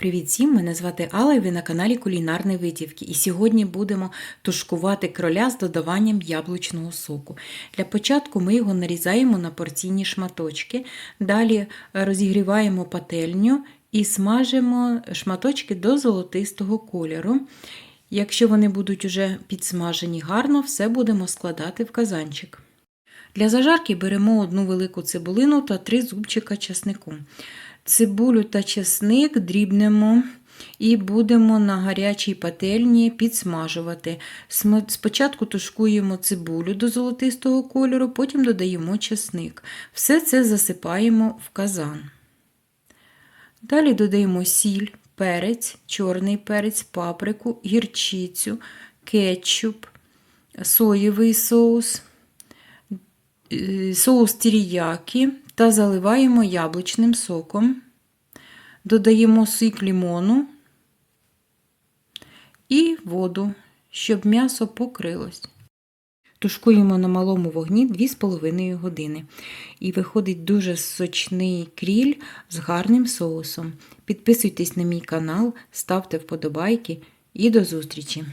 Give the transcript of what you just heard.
Привіт всім! Мене звати Алла і ви на каналі Кулінарні Витівки. І сьогодні будемо тушкувати кроля з додаванням яблучного соку. Для початку ми його нарізаємо на порційні шматочки. Далі розігріваємо пательню і смажимо шматочки до золотистого кольору. Якщо вони будуть уже підсмажені гарно, все будемо складати в казанчик. Для зажарки беремо одну велику цибулину та три зубчика часнику. Цибулю та чесник дрібнемо і будемо на гарячій пательні підсмажувати. Спочатку тушкуємо цибулю до золотистого кольору, потім додаємо чесник. Все це засипаємо в казан. Далі додаємо сіль, перець, чорний перець, паприку, гірчицю, кетчуп, соєвий соус, соус тіріякі та заливаємо яблучним соком, додаємо сик лімону і воду, щоб м'ясо покрилось. Тушкуємо на малому вогні 2,5 години. І виходить дуже сочний кріль з гарним соусом. Підписуйтесь на мій канал, ставте вподобайки і до зустрічі!